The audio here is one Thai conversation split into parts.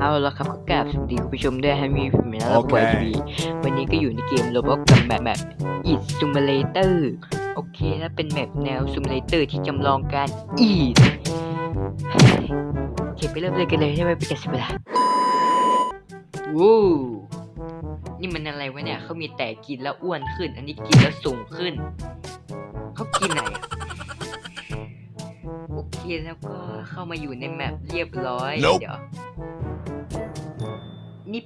เอาละครับก็กราบสวัสดีคุณผู้ชมด้วยฮะมีผมนะเราโอเคบอยทีวีวันนี้ก็อยู่ในเกมโรบอทกับแบบแบบอีดซูมเลเตอร์โอเคนะเป็นแมปแนวซูมเลเตอร์ที่จำลองการอีดโอเคไปเริ่มเลยกันเลยได้ไหมไปกันสิเวลาวู้นี่มันอะไรวะเนี่ยเขามีแต่กินแล้วอ้วนขึ้น อันนี้กินแล้วสูงขึ้นเขากินไหนอะโอเคแล้วก็เข้ามาอยู่ในแมปเรียบร้อย Nope เดี๋ยว นี่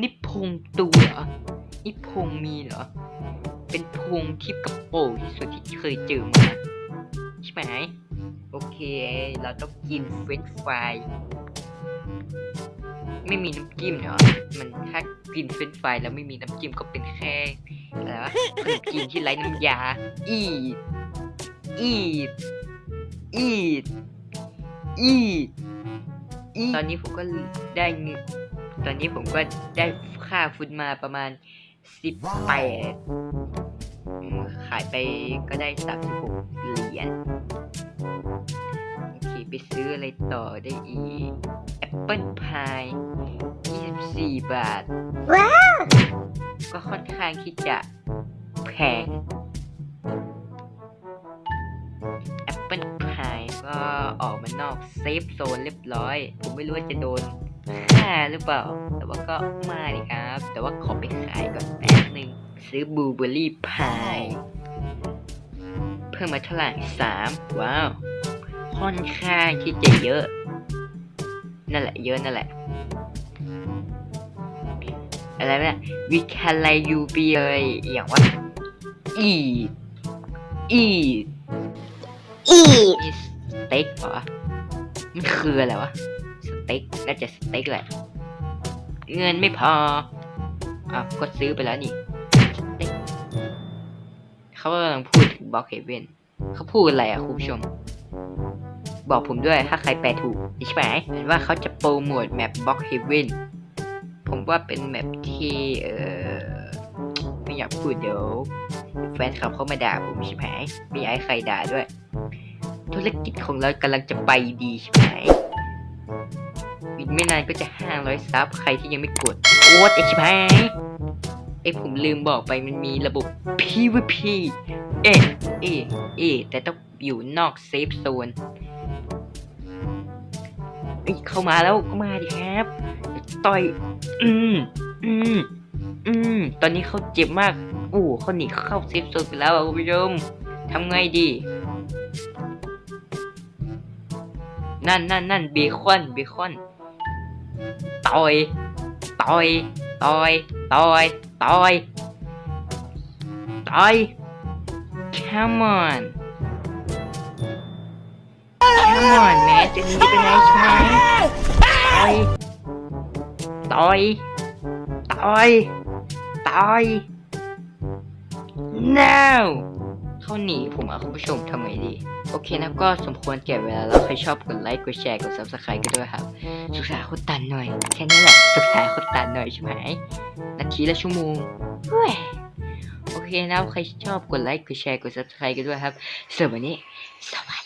นี่พงตัวเหรอนี่พงมีเหรอ เป็นพงที่กระโปรงที่สุดที่เคยเจอมาใช่ไหม โอเค เราต้องกินเฟรนช์ฟรายไม่มีน้ำจิ้มเหรอ มันถ้ากินเฟรนช์ฟรายแล้วไม่มีน้ำจิ้มก็เป็นแค่อะไรวะขนมจีนที่ไร้น้ำยา อีดอีดอีดอีดอีดตอนนี้ผมก็ได้เงิน ตอนนี้ผมก็ได้ค่าฟุตมาประมาณสิบแปดขายไปก็ได้สามสิบหกเหรียญ โอเค ไปซื้ออะไรต่อได้อีกแอปเปิลพายยี่สิบสี่บาท ว้าว ก็ค่อนข้างที่จะแพงแอปเปิลพายก็ออกมานอกเซฟโซนเรียบร้อย ผมไม่รู้ว่าจะโดน ค่าหรือเปล่า แต่ว่าก็มาดิครับ แต่ว่าขอไปขายก่อนแป๊บหนึ่งซื้อบลูเบอร์รี่พาย เพิ่มมาเท่าไหร่สามว้าว ค่อนข้างที่จะเยอะ นั่นแหละ เยอะนั่นแหละ อะไรเนี่ยวิคาไลยูเบียอย่างว่าอีอีอีสเต็กเหรอ มันคืออะไรวะส เต็กน่าจะสเต็กแหละ เงินไม่พออ้าวก็ซื้อไปแล้วนี่เต็กเขากำลังพูดถึงบล็อกเฮเว่นเขาพูดอะไรอะคุณผู้ชม บอกผมด้วยถ้าใครแปลถูกใช่ไหมเห็นว่าเขาจะโปรโมทแมปบล็อกเฮเว่นผมว่าเป็นแมปที่เออไม่อยากพูดเดี๋ยว แฟนคลับเขามาด่าผมใช่ไหมไม่อยากให้ใครด่าด้วย ธุรกิจของเรากำลังจะไปดีใช่ไหม อีกไม่นานก็จะห้าร้อยซับ ใครที่ยังไม่กดกดไอชิบหายไอ้ผมลืมบอกไปมันมีระบบ PVP เอะเอะเอะแต่ต้องอยู่นอกเซฟโซนเอ้ยเข้ามาแล้วก็มาดิครับ ต่อย อืม อืม อืม ตอนนี้เขาเจ็บมากโอ้เขาหนีเข้าเซฟโซนไปแล้วคุณผู้ชมทำไงดี นั่นนั่นนั่นเบคอน เบคอน ต่อย ต่อย ต่อย ต่อย ต่อย ต่อย come on come on แม่จะหนีไปไหนใช่ไหมต่อย ต่อย ต่อย ต่อย no เขาหนีผมอะคุณผู้ชมทำไงดี โอเคนะก็สมควรเก็บเวลาแล้วใครชอบกดไลค์กดแชร์กด subscribe กันด้วยครับศึกษาคนตันหน่อยแค่นี้แหละศึกษาคนตันหน่อยใช่ไหมนาทีละชั่วโมงเฮ้ยโอเคนะใครชอบกดไลค์กดแชร์กด subscribe กันด้วยครับสำหรับวันนี้สวัสดี